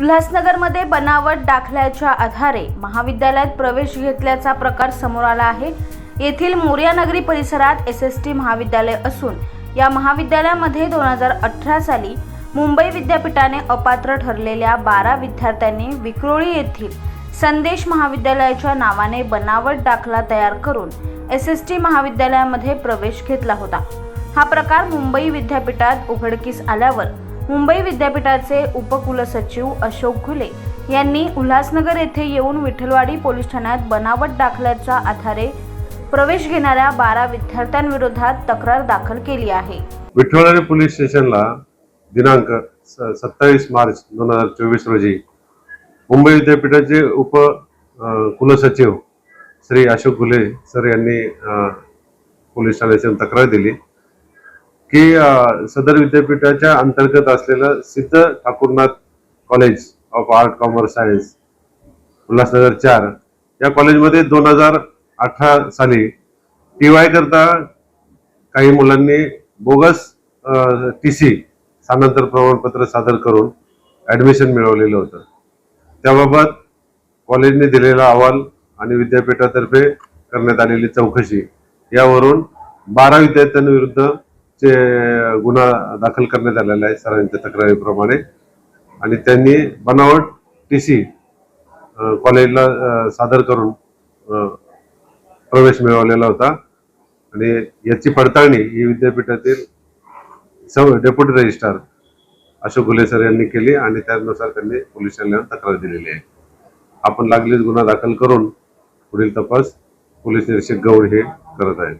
उल्हासनगरमध्ये बनावट दाखल्याच्या आधारे महाविद्यालयात प्रवेश घेतल्याचा प्रकार समोर आला आहे. येथील मोर्यानगरी परिसरात एस एस टी महाविद्यालय असून या महाविद्यालयामध्ये दोन हजार अठरा साली मुंबई विद्यापीठाने अपात्र ठरलेल्या बारा विद्यार्थ्यांनी विक्रोळी येथील संदेश महाविद्यालयाच्या नावाने बनावट दाखला तयार करून एस एस टी महाविद्यालयामध्ये प्रवेश घेतला होता. हा प्रकार मुंबई विद्यापीठात उघडकीस आल्यावर मुंबई विद्यापीठाचे उपकुलसचिव अशोक घुले यांनी उल्हासनगर येथे येऊन विठ्ठलवाडी पोलीस ठाण्यात बनावट दाखल्याच्या आधारे प्रवेश घेणाऱ्या बारा विद्यार्थ्यांविरोधात तक्रार दाखल केली आहे. विठ्ठलवाडी पोलीस स्टेशनला दिनांक सत्तावीस मार्च दोन हजार चोवीस रोजी मुंबई विद्यापीठाचे उप कुलसचिव श्री अशोक घुले सर यांनी पोलीस ठाण्याची तक्रार दिली. की सदर विद्यापीठाच्या अंतर्गत असलेलं Siddh Thakurnath college of art commerce science Ulhasnagar चार या कॉलेजमध्ये दोन हजार अठरा साली टी वाय करता काही मुलांनी बोगस टी सी स्थानांतर प्रमाणपत्र सादर करून ऍडमिशन मिळवलेलं होतं. त्याबाबत कॉलेजने दिलेला अहवाल आणि विद्यापीठातर्फे करण्यात आलेली चौकशी यावरून बारा विद्यार्थ्यांविरुद्ध चे गुन्हा दाखल करण्यात आलेला आहे सरांच्या तक्रारीप्रमाणे. आणि त्यांनी बनावट टी सी कॉलेजला सादर करून प्रवेश मिळवलेला होता. आणि याची पडताळणी ही विद्यापीठातील सौ डेप्युटी रजिस्ट्रार अशोक गुले सर यांनी केली आणि त्यानुसार त्यांनी पोलीस तक्रार दिलेली आहे. आपण लागलीच गुन्हा दाखल करून पुढील तपास पोलीस निरीक्षक गौड हे करत आहेत.